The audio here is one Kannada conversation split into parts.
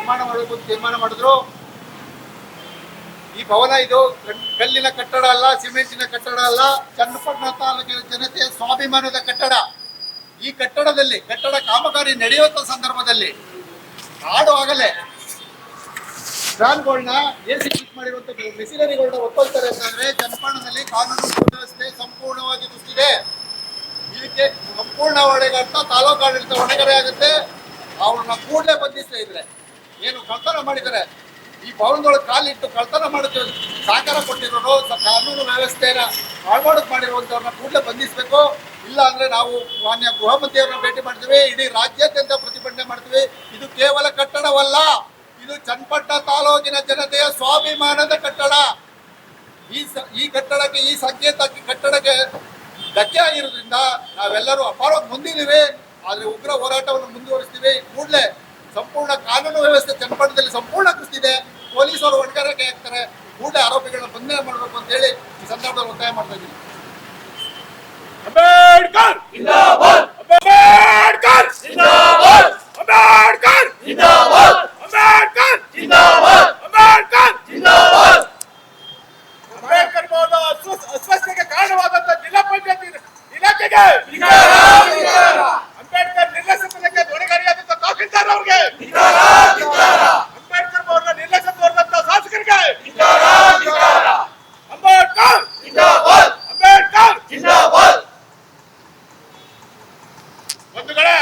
ನಿರ್ಮಾಣ ಮಾಡಬೇಕು ಅಂತ ತೀರ್ಮಾನ ಮಾಡಿದ್ರು. ಈ ಭವನ ಇದು ಕಲ್ಲಿನ ಕಟ್ಟಡ ಅಲ್ಲ, ಸಿಮೆಂಟಿನ ಕಟ್ಟಡ ಅಲ್ಲ, ಚನ್ನಪಟ್ಟಣ ತಾಲೂಕಿನ ಜನತೆ ಸ್ವಾಭಿಮಾನದ ಕಟ್ಟಡ. ಈ ಕಟ್ಟಡದಲ್ಲಿ ಕಟ್ಟಡ ಕಾಮಗಾರಿ ನಡೆಯುವಂತ ಸಂದರ್ಭದಲ್ಲಿ ಹಾಡುವಾಗಲೇ ಫ್ಯಾನ್ಗಳನ್ನ ಎ ಫಿಟ್ ಮಾಡಿರುವಂತ ಮೆಷಿನರಿಗಳನ್ನ ಒಪ್ಪಲ್ತಾರೆ ಅಂತಂದ್ರೆ ಚನ್ನಪಟ್ಟಣದಲ್ಲಿ ಕಾನೂನು ಸುವ್ಯವಸ್ಥೆ ಸಂಪೂರ್ಣವಾಗಿ ಕುಸಿದೆ ಇದಕ್ಕೆ ಸಂಪೂರ್ಣ ಹೊಣೆಗಾರ್ತ ತಾಲೂಕು ಆಡಳಿತ ಆಗುತ್ತೆ. ಅವ್ರನ್ನ ಕೂಡಲೇ ಬಂಧಿಸ್ತಾ ಇದ್ರೆ ಏನು ಕಳ್ತನ ಮಾಡಿದ್ದಾರೆ? ಈ ಭವನದೊಳಗೆ ಕಾಲಿಟ್ಟು ಕಳ್ತನ ಮಾಡೋದು ಸಹಕಾರ ಕೊಟ್ಟಿರೋರು ಕಾನೂನು ವ್ಯವಸ್ಥೆಯನ್ನು ಹಾಳ್ಮಾಡಕ್ ಮಾಡಿರುವಂತವ್ರನ್ನ ಕೂಡಲೇ ಬಂಧಿಸಬೇಕು. ಇಲ್ಲ ಅಂದ್ರೆ ನಾವು ಮಾನ್ಯ ಗೃಹ ಮಂತ್ರಿಯವ್ರನ್ನ ಭೇಟಿ ಮಾಡ್ತೀವಿ, ಇಡೀ ರಾಜ್ಯಾದ್ಯಂತ ಪ್ರತಿಭಟನೆ ಮಾಡ್ತೀವಿ. ಇದು ಕೇವಲ ಕಟ್ಟಡವಲ್ಲ, ಇದು ಚನ್ನಪಟ್ಟ ತಾಲೂಕಿನ ಜನತೆಯ ಸ್ವಾಭಿಮಾನದ ಕಟ್ಟಡ. ಈ ಈ ಕಟ್ಟಡಕ್ಕೆ, ಈ ಸಂಕೇತ ಕಟ್ಟಡಕ್ಕೆ ಧಕ್ಕೆ ಆಗಿರೋದ್ರಿಂದ ನಾವೆಲ್ಲರೂ ಅಪಾರವಾಗಿ ಮುಂದಿದ್ದೀವಿ ಆದ್ರೆ ಉಗ್ರ ಹೋರಾಟವನ್ನು ಮುಂದುವರಿಸ್ತೀವಿ. ಕೂಡಲೇ ಸಂಪೂರ್ಣ ಕಾನೂನು ವ್ಯವಸ್ಥೆ ಚನ್ನಪಟ್ಟಣದಲ್ಲಿ ಸಂಪೂರ್ಣ ಕುಸಿದಿದೆ ಪೊಲೀಸರು ಹೊಣೆಗಾರಿಕೆ ಹಾಕ್ತಾರೆ. ಕೂಡಲೇ ಆರೋಪಿಗಳನ್ನ ಬಂಧನ ಮಾಡಬೇಕು ಅಂತ ಹೇಳಿ ಈ ಸಂದರ್ಭದಲ್ಲಿ ಒತ್ತಾಯ ಮಾಡ್ತಾ ಇದ್ದೀನಿ. ಅಂಬೇಡ್ಕರ್! ಜಿಂದಾಬಾದ್! ಅಂಬೇಡ್ಕರ್! ಜಿಂದಾಬಾದ್! ಅಂಬೇಡ್ಕರ್! ಜಿಂದಾಬಾದ್! ಅಂಬೇಡ್ಕರ್! ಜಿಂದಾಬಾದ್ ಅಂಬೇಡ್ಕರ್ ಜಿಂದಾಬಾದ್ ಅಂಬೇಡ್ಕರ್ ಭವನ ಅಸ್ವ- ಅಸ್ವಸ್ಥತೆಗೆ ಕಾರಣವಾದಂತ ಜಿಲ್ಲಾ ಪಂಚಾಯತ್ ಇಲಾಖೆಗೆ ಅಂಬೇಡ್ಕರ್ ನಿರ್ಲಕ್ಷ್ಯತನಕ್ಕೆ ಹೊಣೆಗಾರಿಯಾದಂತ ತಹಸೀಲ್ದಾರ್ ಅವ್ರಿಗೆ ಅಂಬೇಡ್ಕರ್ ಭವನ ನಿರ್ಲಕ್ಷ್ಯ ತೋರಿದಂತ ಶಾಸಕರಿಗೆ ಅಂಬೇಡ್ಕರ್ ಅಂಬೇಡ್ಕರ್ ಬಂಧುಗಳೇ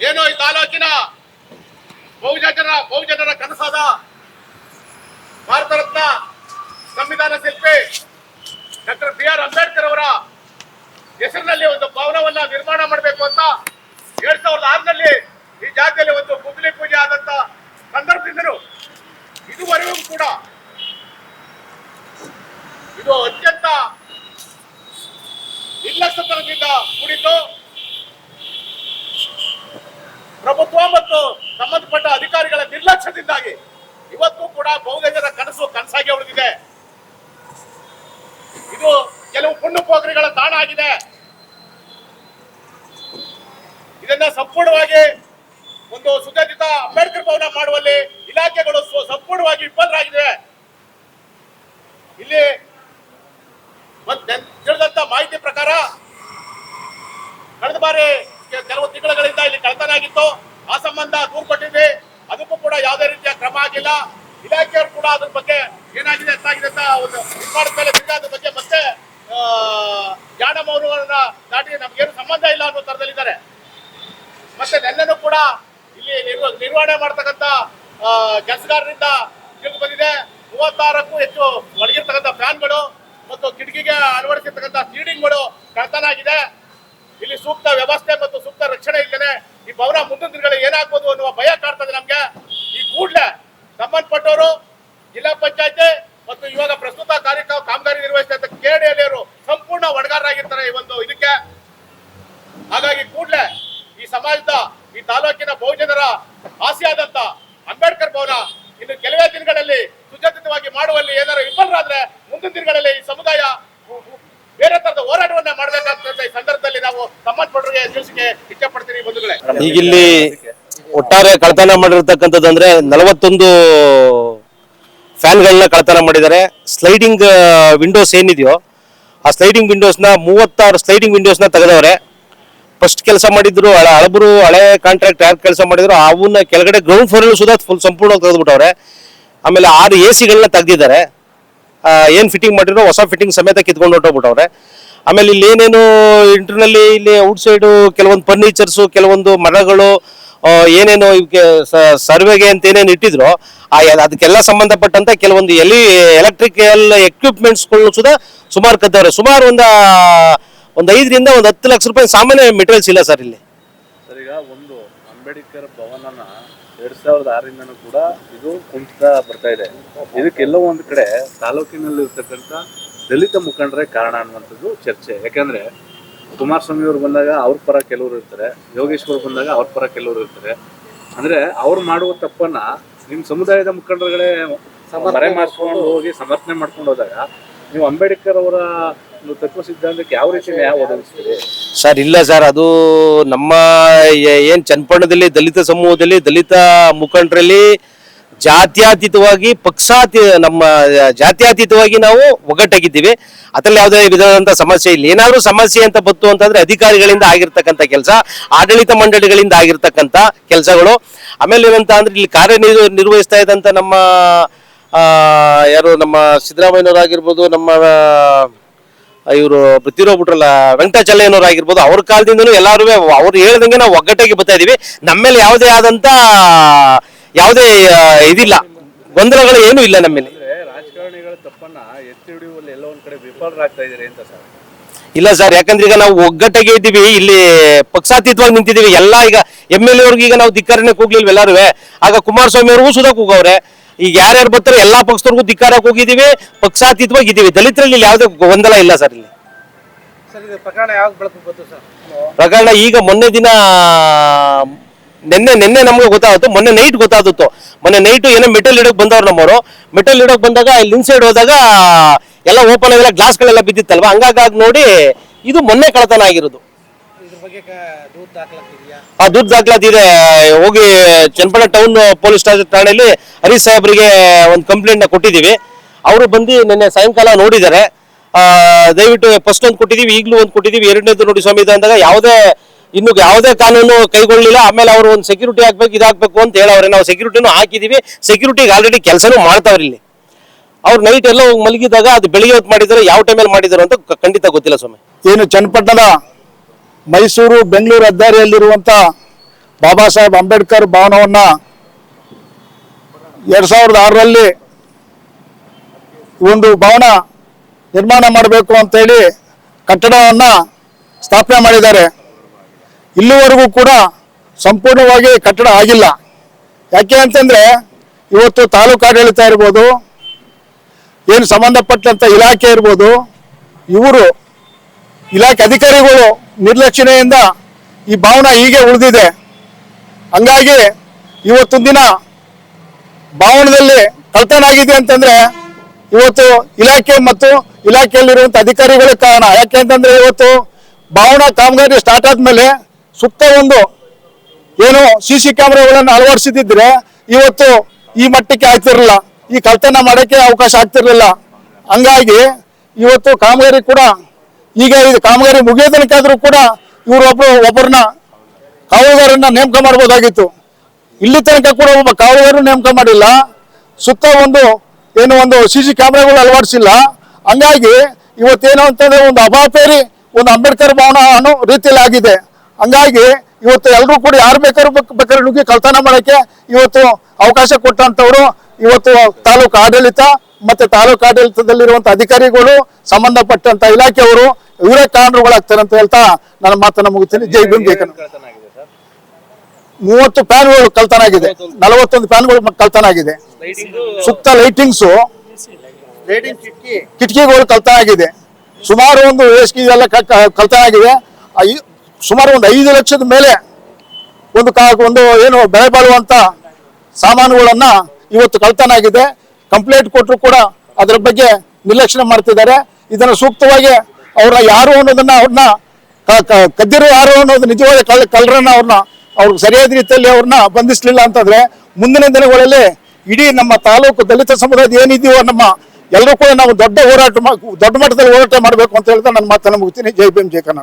ಏನು ಈ ತಾಲೂಕಿನ ಬಹುಜನರ ಬಹುಜನರ ಕನಸಾದ Bharat Ratna doctor B R Ambedkar ಅವರ ಹೆಸರಿನಲ್ಲಿ ಒಂದು ಭವನವನ್ನ ನಿರ್ಮಾಣ ಮಾಡಬೇಕು ಅಂತ ಎರಡ್ ಸಾವಿರದ ಆರರಲ್ಲಿ ಈ ಜಾಗದಲ್ಲಿ ಒಂದು ಗುಗ್ಲಿ ಪೂಜೆ ಆದಂತ ಸಂದರ್ಭದಿಂದಲೂ ಇದುವರೆಗೂ ಕೂಡ ಇದು ಅತ್ಯಂತ ನಿರ್ಲಕ್ಷ್ಯತನದಿಂದ ಕೂಡಿದ್ದು. ಪ್ರಭುತ್ವ ಮತ್ತು ಸಂಬಂಧಪಟ್ಟ ಅಧಿಕಾರಿಗಳ ನಿರ್ಲಕ್ಷ್ಯದಿಂದಾಗಿ ಇವತ್ತು ಕೂಡ ಬಹುಜನರ ಕನಸು ಕನಸಾಗಿ ಉಳಿದಿದೆ. ಇದು ಕೆಲವು ಪುಣ್ಯ ಪೋಖರಿಗಳ ತಾಣ ಆಗಿದೆ ಇದನ್ನ ಸಂಪೂರ್ಣವಾಗಿ ಒಂದು ಸುಜಾತಿತ ಅಂಬೇಡ್ಕರ್ ಭವನ ಮಾಡುವಲ್ಲಿ ಇಲಾಖೆಗಳು ಸಂಪೂರ್ಣವಾಗಿ ವಿಫಲರಾಗಿದೆ ಇಲ್ಲಿ ಮತ್ತೆ ತಿಳಿದಂತ ಮಾಹಿತಿ ಪ್ರಕಾರ ಕಳೆದ ಬಾರಿ ಕೆಲವು ತಿಂಗಳುಗಳಿಂದ ಇಲ್ಲಿ ಕಳ್ತನ ಆ ಸಂಬಂಧ ದೂರು ಕೊಟ್ಟಿದ್ವಿ. ಅದಕ್ಕೂ ಕೂಡ ಯಾವುದೇ ರೀತಿಯ ಕ್ರಮ ಆಗಿಲ್ಲ. ಇಲಾಖೆಯವರು ಕೂಡ ಅದ್ರ ಬಗ್ಗೆ ಏನಾಗಿದೆ, ಎಷ್ಟಾಗಿದೆ ಅಂತ ಒಂದು ಮಾಡಿದ ಮೇಲೆ ತಿರ್ಗಾ ಅದ್ರ ಬಗ್ಗೆ ಮತ್ತೆ ಜಾಣ ಮೌನವನ್ನ ದಾಟಿ ನಮ್ಗೇನು ಸಂಬಂಧ ಇಲ್ಲ ಅನ್ನೋ ತರದಲ್ಲಿದ್ದಾರೆ ಮತ್ತೆ ನೆನ್ನೆನೂ ಕೂಡ ಇಲ್ಲಿ ನಿರ್ವ- ನಿರ್ವಹಣೆ ಮಾಡ್ತಕ್ಕಂಥ ಕೆಲಸಗಾರರಿಂದ ತಿಳಿದು ಬಂದಿದೆ. ಮೂವತ್ತಾರಕ್ಕೂ ಹೆಚ್ಚು ಒಳಗಿರ್ತಕ್ಕಂಥ ಫ್ಯಾನ್ಗಳು ಮತ್ತು ಕಿಟಕಿಗೆ ಅಳವಡಿಸಿರ್ತಕ್ಕಂಥ ಸೀಡಿಂಗ್ಗಳು ಕಳ್ತನ ಇಲ್ಲಿ ಸೂಕ್ತ ವ್ಯವಸ್ಥೆ ಮತ್ತು ಸೂಕ್ತ ರಕ್ಷಣೆ ಇಲ್ಲದೆ ಈ ಭವನ ಮುಂದಿನ ದಿನಗಳಲ್ಲಿ ಏನಾಗ್ಬೋದು ಅನ್ನುವ ಭಯ ಕಾಡ್ತದೆ ನಮ್ಗೆ ಈ ಕೂಡಲೇ ಸಂಬಂಧಪಟ್ಟವರು ಜಿಲ್ಲಾ ಪಂಚಾಯತಿ ಮತ್ತು ಇವಾಗ ಪ್ರಸ್ತುತ ಕಾರ್ಯ ಕಾಮಗಾರಿ ನಿರ್ವಹಿಸಿದ ಕೆಡಿಯಲ್ಲಿ ಸಂಪೂರ್ಣ ಹೊಣೆಗಾರರಾಗಿರ್ತಾರೆ ಈ ಒಂದು ಇದಕ್ಕೆ ಹಾಗಾಗಿ ಕೂಡಲೇ ಈ ಸಮಾಜದ ಈ ತಾಲೂಕಿನ ಬಹುಜನರ ಆಸೆಯಾದಂತ ಅಂಬೇಡ್ಕರ್ ಭವನ ಇನ್ನು ಕೆಲವೇ ದಿನಗಳಲ್ಲಿ ಸುಸಜ್ಜಿತವಾಗಿ ಮಾಡುವಲ್ಲಿ ಏನಾದ್ರು ವಿಫಲರಾದ್ರೆ ಮುಂದಿನ ದಿನಗಳಲ್ಲಿ ಈ ಸಮುದಾಯ ಬೇರೆ ತರದ ಹೋರಾಟವನ್ನ ಮಾಡಬೇಕಾಗ್ತದೆ ಈ ಸಂದರ್ಭದಲ್ಲಿ ನಾವು ಸಂಬಂಧಪಟ್ಟರಿಗೆ ತಿಳಿಸಿಕೆ ಇಚ್ಛೆ ಪಡ್ತೀನಿ ಬಂಧುಗಳೇ. ಈಗ ಇಲ್ಲಿ ಒಟ್ಟಾರೆ ಕಳತನ ಮಾಡಿರ್ತಕ್ಕಂಥದ್ದು ಅಂದ್ರೆ ನಲವತ್ತೊಂದು ಫ್ಯಾನ್ಗಳನ್ನ ಕಳತನ ಮಾಡಿದ್ದಾರೆ. ಸ್ಲೈಡಿಂಗ್ ವಿಂಡೋಸ್ ಏನಿದೆಯೋ, ಆ ಸ್ಲೈಡಿಂಗ್ ವಿಂಡೋಸ್ನ ಮೂವತ್ತಾರು ಸ್ಲೈಡಿಂಗ್ ವಿಂಡೋಸ್ನ ತೆಗೆದವ್ರೆ. ಫಸ್ಟ್ ಕೆಲಸ ಮಾಡಿದ್ರು, ಹಳೆ ಹಳಬರು ಹಳೆ ಕಾಂಟ್ರಾಕ್ಟ್ ಯಾರು ಕೆಲಸ ಮಾಡಿದ್ರು, ಅವನ್ನ ಕೆಳಗಡೆ ಗ್ರೌಂಡ್ ಫ್ಲೋರ್ ಸುಧಾ ಫುಲ್ ಸಂಪೂರ್ಣವಾಗಿ ತೆಗೆದ್ಬಿಟ್ಟವ್ರೆ. ಆಮೇಲೆ ಆರು ಎ ಸಿಗಳನ್ನ ತೆಗ್ದಿದ್ದಾರೆ ಏನು ಫಿಟ್ಟಿಂಗ್ ಮಾಡಿರೋ ಹೊಸ ಫಿಟ್ಟಿಂಗ್ ಸಮೇತ ಕಿತ್ಕೊಂಡು ಹೊಟ್ಟೋಗ್ಬಿಟ್ಟವ್ರೆ ಆಮೇಲೆ ಇಲ್ಲಿ ಏನೇನು ಇಂಟರ್ನಲ್ಲಿ ಇಲ್ಲಿ ಔಟ್ ಸೈಡು ಕೆಲವೊಂದು ಫರ್ನಿಚರ್ಸು ಕೆಲವೊಂದು ಮರಗಳು ಏನೇನು ಇವಕ್ಕೆ ಸರ್ವೆಗೆ ಅಂತ ಏನೇನು ಇಟ್ಟಿದ್ರು, ಆ ಅದಕ್ಕೆಲ್ಲ ಸಂಬಂಧಪಟ್ಟಂತ ಕೆಲವೊಂದು ಎಲಿ ಎಲೆಕ್ಟ್ರಿಕಲ್ ಎಕ್ವಿಪ್ಮೆಂಟ್ಸ್ಗಳು ಸುದ ಸುಮಾರು ಕದ್ದವ್ರೆ. ಸುಮಾರು ಒಂದು ಒಂದು ಐದರಿಂದ ಒಂದು ಹತ್ತು ಲಕ್ಷ ರೂಪಾಯಿ ಸಾಮಾನ್ಯ ಮೆಟೀರಿಯಲ್ಸ್ ಇಲ್ಲ ಸರ್ ಇಲ್ಲಿ ಸರ್ ಈಗ ಒಂದು ಅಂಬೇಡ್ಕರ್ ಭವನನ ಸಾವಿರದ ಆರಿಂದನೂ ಕೂಡ ಇದು ಕುಂಠಿತ ಬರ್ತಾ ಇದೆ. ಇದಕ್ಕೆಲ್ಲೋ ಒಂದು ಕಡೆ ತಾಲೂಕಿನಲ್ಲಿ ಇರ್ತಕ್ಕಂಥ ದಲಿತ ಮುಖಂಡರೇ ಕಾರಣ ಅನ್ನುವಂಥದ್ದು ಚರ್ಚೆ. ಯಾಕಂದ್ರೆ ಕುಮಾರಸ್ವಾಮಿ ಅವರು ಬಂದಾಗ ಅವ್ರ ಪರ ಕೆಲವರು ಇರ್ತಾರೆ, ಯೋಗೇಶ್ವರ್ ಬಂದಾಗ ಅವ್ರ ಪರ ಕೆಲವರು ಇರ್ತಾರೆ. ಅಂದ್ರೆ ಅವ್ರು ಮಾಡುವ ತಪ್ಪನ್ನ ನಿಮ್ ಸಮುದಾಯದ ಮುಖಂಡರುಗಳೇ ಮರೆ ಮಾಡಿಸ್ಕೊಂಡು ಹೋಗಿ ಸಮರ್ಥನೆ ಮಾಡ್ಕೊಂಡು ಹೋದಾಗ, ನೀವು ಅಂಬೇಡ್ಕರ್ ಅವರ ತತ್ವ ಸಿದ್ಧಾಂತಕ್ಕೆ ಯಾವ ರೀತಿ ಸರ್, ಇಲ್ಲ ಸರ್, ಅದು ನಮ್ಮ ಏನು ಚನ್ನಪಟ್ಟಣದಲ್ಲಿ ದಲಿತ ಸಮೂಹದಲ್ಲಿ ದಲಿತ ಮುಖಂಡರಲ್ಲಿ ಜಾತ್ಯತೀತವಾಗಿ ಪಕ್ಷಾತಿ ನಮ್ಮ ಜಾತ್ಯತೀತವಾಗಿ ನಾವು ಒಗ್ಗಟ್ಟಾಗಿದ್ದೀವಿ. ಅದ್ರಲ್ಲಿ ಯಾವುದೇ ವಿಧವಾದಂಥ ಸಮಸ್ಯೆ ಇಲ್ಲ. ಏನಾದರೂ ಸಮಸ್ಯೆ ಅಂತ ಬಂತು ಅಂತಂದ್ರೆ ಅಧಿಕಾರಿಗಳಿಂದ ಆಗಿರ್ತಕ್ಕಂಥ ಕೆಲಸ, ಆಡಳಿತ ಮಂಡಳಿಗಳಿಂದ ಆಗಿರ್ತಕ್ಕಂಥ ಕೆಲಸಗಳು. ಆಮೇಲೆ ಏನಂತ ಅಂದ್ರೆ ಇಲ್ಲಿ ಕಾರ್ಯನಿರ್ ನಿರ್ವಹಿಸ್ತಾ ಇದ್ದಂಥ ನಮ್ಮ ಯಾರು ನಮ್ಮ ಸಿದ್ದರಾಮಯ್ಯನವರಾಗಿರ್ಬೋದು, ನಮ್ಮ ಇವರು ತೀರೋಗ್ಬಿಟ್ರಲ್ಲ ವೆಂಕಟಾಚಲಯ್ಯನವ್ರು ಆಗಿರ್ಬೋದು ಅವ್ರ ಕಾಲದಿಂದನೂ ಎಲ್ಲಾರು ಅವ್ರು ಹೇಳ್ದಂಗೆ ನಾವು ಒಗ್ಗಟ್ಟಾಗಿ ಬರ್ತಾ ಇದೀವಿ. ನಮ್ಮೇಲೆ ಯಾವುದೇ ಆದಂತ ಯಾವುದೇ ಇದಿಲ್ಲ. ಗೊಂದಲಗಳು ಏನೂ ಇಲ್ಲ ನಮ್ಮಲ್ಲಿ ರಾಜಕಾರಣಿಗಳ ತಪ್ಪನ್ನ ಎತ್ತಿ ಹಿಡಿಯುವಲ್ಲಿ ಎಲ್ಲ ಒಂದ್ ಕಡೆ ವಿಫಲರಾಗ್ತಾ ಇದ್ದಾರೆ ಅಂತ ಸರ್. ಇಲ್ಲ ಸರ್ ಯಾಕಂದ್ರೆ ಈಗ ನಾವು ಒಗ್ಗಟ್ಟಾಗಿ ಇದ್ದೀವಿ. ಇಲ್ಲಿ ಪಕ್ಷಾತೀತವಾಗಿ ನಿಂತಿದ್ದೀವಿ. ಎಲ್ಲ ಈಗ ಎಂ ಎಲ್ ಎವ್ರಿಗೆ ಈಗ ನಾವು ಧಿಕ್ಕಾರನೇ ಕೂಗ್ಲಿಲ್ವ ಎಲ್ಲಾರು ಆಗ ಕುಮಾರಸ್ವಾಮಿ ಅವ್ರಿಗೂ ಸುಧಾ ಕೂಗವ್ರೆ. ಈಗ ಯಾರ್ಯಾರು ಬರ್ತಾರೆ ಎಲ್ಲಾ ಪಕ್ಷದವ್ರಿಗೂ ಧಿಕ್ಕಾರಕ್ಕೆ ಹೋಗಿದ್ದೀವಿ ಪಕ್ಷಾತೀತವಾಗಿ ಇದ್ದೀವಿ ದಲಿತರಲ್ಲಿ ಯಾವುದೇ ಗೊಂದಲ ಇಲ್ಲ ಸರ್ ಇಲ್ಲಿ. ಪ್ರಕರಣ ಈಗ ಮೊನ್ನೆ ದಿನ ನಿನ್ನೆ ನಿನ್ನೆ ನಮ್ಗೆ ಗೊತ್ತಾಗುತ್ತೆ ಮೊನ್ನೆ ನೈಟ್ ಗೊತ್ತಾಗುತ್ತೆ ಮೊನ್ನೆ ನೈಟ್ ಏನೋ ಮೆಟಲ್ ಇಡಕ್ ಬಂದವ್ರು ನಮ್ಮವರು. ಮೆಟಲ್ ಇಡಕ್ ಬಂದಾಗ ಇಲ್ಲಿ ಇನ್ಸೈಡ್ ಹೋದಾಗ ಎಲ್ಲ ಓಪನ್ ಆಗಿಲ್ಲ ಗ್ಲಾಸ್ಗಳೆಲ್ಲ ಬಿದ್ದಿತ್ತಲ್ವಾ? ಹಂಗಾಗಿ ನೋಡಿ ಇದು ಮೊನ್ನೆ ಕಳತನ ಆಗಿರೋದು. ಆ ದುಡ್ಡು ದಾಖಲಾತಿದೆ ಹೋಗಿ ಚನ್ನಪಟ್ಟಣ ಟೌನ್ ಪೊಲೀಸ್ ಠಾಣೆಯಲ್ಲಿ ಹರೀಶ್ ಸಾಹೇಬ್ರಿಗೆ ಒಂದು ಕಂಪ್ಲೇಂಟ್ ಕೊಟ್ಟಿದ್ದೀವಿ. ಅವರು ಬಂದು ನಿನ್ನೆ ಸಾಯಂಕಾಲ ನೋಡಿದ್ದಾರೆ. ದಯವಿಟ್ಟು ಫಸ್ಟ್ ಒಂದು ಕೊಟ್ಟಿದ್ದೀವಿ, ಈಗಲೂ ಒಂದು ಕೊಟ್ಟಿದ್ದೀವಿ, ಎರಡನೇದು ನೋಡಿ ಸ್ವಾಮಿ ಅಂದಾಗ ಯಾವುದೇ, ಇನ್ನು ಯಾವುದೇ ಕಾನೂನು ಕೈಗೊಳ್ಳಲಿಲ್ಲ. ಆಮೇಲೆ ಅವರು ಒಂದು ಸೆಕ್ಯೂರಿಟಿ ಹಾಕ್ಬೇಕು, ಇದಾಗಬೇಕು ಅಂತ ಹೇಳವ್ರೆ. ನಾವು ಸೆಕ್ಯೂರಿಟಿನೂ ಹಾಕಿದ್ದೀವಿ. ಸೆಕ್ಯೂರಿಟಿಗೆ ಆಲ್ರೆಡಿ ಕೆಲಸನೂ ಮಾಡ್ತಾವ್ರಿ ಇಲ್ಲಿ. ಅವ್ರು ನೈಟ್ ಎಲ್ಲ ಮಲಗಿದಾಗ ಅದು ಬೆಳಿಗ್ಗೆ ಹೊತ್ತು ಮಾಡಿದ್ದಾರೆ, ಯಾವ ಟೈಮಲ್ಲಿ ಮಾಡಿದ್ದಾರೆ ಅಂತ ಖಂಡಿತ ಗೊತ್ತಿಲ್ಲ ಸ್ವಾಮಿ. ಏನು ಚನ್ನಪಟ್ಟಣದ ಮೈಸೂರು ಬೆಂಗಳೂರು ಹೆದ್ದಾರಿಯಲ್ಲಿರುವಂಥ ಬಾಬಾ ಸಾಹೇಬ್ ಅಂಬೇಡ್ಕರ್ ಭವನವನ್ನ ಎರಡ್ ಸಾವಿರದ ಆರರಲ್ಲಿ ಒಂದು ಭವನ ನಿರ್ಮಾಣ ಮಾಡಬೇಕು ಅಂತ ಹೇಳಿ ಕಟ್ಟಡವನ್ನ ಸ್ಥಾಪನೆ ಮಾಡಿದ್ದಾರೆ. ಇಲ್ಲಿವರೆಗೂ ಕೂಡ ಸಂಪೂರ್ಣವಾಗಿ ಕಟ್ಟಡ ಆಗಿಲ್ಲ. ಯಾಕೆ ಅಂತಂದ್ರೆ ಇವತ್ತು ತಾಲೂಕು ಆಡಳಿತ ಇರ್ಬೋದು, ಏನು ಸಂಬಂಧಪಟ್ಟಂತ ಇಲಾಖೆ ಇರ್ಬೋದು, ಇವರು ಇಲಾಖೆ ಅಧಿಕಾರಿಗಳು ನಿರ್ಲಕ್ಷಣೆಯಿಂದ ಈ ಭವನ ಹೀಗೆ ಉಳಿದಿದೆ. ಹಂಗಾಗಿ ಇವತ್ತು ದಿನ ಭವನದಲ್ಲಿ ಕಳ್ತನ ಆಗಿದೆ ಅಂತಂದ್ರೆ ಇವತ್ತು ಇಲಾಖೆ ಮತ್ತು ಇಲಾಖೆಯಲ್ಲಿರುವಂತ ಅಧಿಕಾರಿಗಳ ಕಾರಣ. ಯಾಕೆ ಅಂತಂದ್ರೆ ಇವತ್ತು ಭವನ ಕಾಮಗಾರಿ ಸ್ಟಾರ್ಟ್ ಆದ್ಮೇಲೆ ಸುತ್ತ ಒಂದು ಏನು ಸಿ ಸಿ ಕ್ಯಾಮ್ರಾಗಳನ್ನು ಅಳವಡಿಸಿದ್ರೆ ಇವತ್ತು ಈ ಮಟ್ಟಕ್ಕೆ ಆಗ್ತಿರಲಿಲ್ಲ. ಈ ಕಳ್ತನ ಮಾಡಕ್ಕೆ ಅವಕಾಶ ಆಗ್ತಿರಲಿಲ್ಲ. ಹಂಗಾಗಿ ಇವತ್ತು ಕಾಮಗಾರಿ ಕೂಡ ಈಗ ಇದು ಕಾಮಗಾರಿ ಮುಗಿಯೋ ಕೂಡ ಇವರು ಒಬ್ಬರು ಒಬ್ಬರನ್ನ ಕಾವಲುಗಾರನ್ನ ನೇಮಕ ಮಾಡ್ಬೋದಾಗಿತ್ತು. ಇಲ್ಲಿ ತನಕ ಕೂಡ ಒಬ್ಬ ಕಾವಲುಗಾರರು ನೇಮಕ ಮಾಡಿಲ್ಲ. ಸುತ್ತ ಒಂದು ಏನು ಒಂದು ಸಿ ಸಿ ಕ್ಯಾಮ್ರಾಗಳು ಅಳವಡಿಸಿಲ್ಲ. ಹಂಗಾಗಿ ಇವತ್ತೇನು ಅಂತಂದ್ರೆ ಒಂದು ಅಭಾಪೇರಿ ಒಂದು ಅಂಬೇಡ್ಕರ್ ಭವನ ಅನ್ನೋ ರೀತಿಯಲ್ಲಿ ಆಗಿದೆ. ಹಂಗಾಗಿ ಇವತ್ತು ಎಲ್ಲರೂ ಕೂಡ ಯಾರು ಬೇಕಾದ್ರೂ ಬೇಕ್- ಬೇಕಾದ್ರೆ ನುಗ್ಗಿ ಕಳ್ತನ ಮಾಡಕ್ಕೆ ಇವತ್ತು ಅವಕಾಶ ಕೊಟ್ಟಂತವ್ರು ಇವತ್ತು ತಾಲೂಕು ಆಡಳಿತ ಮತ್ತೆ ತಾಲೂಕು ಆಡಳಿತದಲ್ಲಿರುವಂತ ಅಧಿಕಾರಿಗಳು, ಸಂಬಂಧಪಟ್ಟಂತ ಇಲಾಖೆಯವರು ಇವರೇ ಕಾರಣರುಗಳಾಗ್ತಾರೆ ಅಂತ ಹೇಳ್ತಾ ನನ್ನ ಮಾತನ್ನ ಮುಗಿತೀನಿ. ಜೈ ಭೀಮ್ ಮೂವತ್ತು ಫ್ಯಾನ್ಗಳು ಕಳ್ತನ ಆಗಿದೆ ನಲವತ್ತೊಂದು ಫ್ಯಾನ್ಗಳು ಮ- ಕಳ್ತನ ಆಗಿದೆ ಸುತ್ತ ಲೈಟಿಂಗ್ಸು, ಕಿಟಕಿಗಳು ಕಲ್ತನ ಆಗಿದೆ ಸುಮಾರು ಒಂದು ವೇಸ್ಗೆ ಎಲ್ಲ ಕ- ಕ- ಕಳ್ತನ ಆಗಿದೆ ಸುಮಾರು ಒಂದು ಐದು ಲಕ್ಷದ ಮೇಲೆ ಒಂದು ಒಂದು ಏನು ಬೆಲೆ ಬಾಳುವಂತ ಸಾಮಾನುಗಳನ್ನ ಇವತ್ತು ಕಳ್ತನ ಆಗಿದೆ ಕಂಪ್ಲೇಂಟ್ ಕೊಟ್ಟರು ಕೂಡ ಅದರ ಬಗ್ಗೆ ನಿರ್ಲಕ್ಷಣೆ ಮಾಡ್ತಿದ್ದಾರೆ. ಇದನ್ನು ಸೂಕ್ತವಾಗಿ ಅವರ ಯಾರು ಅನ್ನೋದನ್ನ ಅವ್ರನ್ನ ಕದ್ದಿರೋ ಯಾರು ಅನ್ನೋದು ನಿಜವಾದ ಕಳ್ಳ ಕಳ್ಳರನ್ನ ಅವ್ರನ್ನ ಅವ್ರಿಗೆ ಸರಿಯಾದ ರೀತಿಯಲ್ಲಿ ಅವ್ರನ್ನ ಬಂಧಿಸಲಿಲ್ಲ ಅಂತಂದ್ರೆ ಮುಂದಿನ ದಿನಗಳಲ್ಲಿ ಇಡೀ ನಮ್ಮ ತಾಲೂಕು ದಲಿತ ಸಮುದಾಯದ ಏನಿದೆಯೋ ನಮ್ಮ ಎಲ್ಲರೂ ಕೂಡ ನಾವು ದೊಡ್ಡ ಹೋರಾಟ ದೊಡ್ಡ ಮಟ್ಟದಲ್ಲಿ ಹೋರಾಟ ಮಾಡಬೇಕು ಅಂತ ಹೇಳ್ತಾ ನನ್ನ ಮಾತನ್ನು ಮುಗಿತೀನಿ ಜೈ ಭೀಮ್, ಜೈ ಕರ್ನಾಟಕ.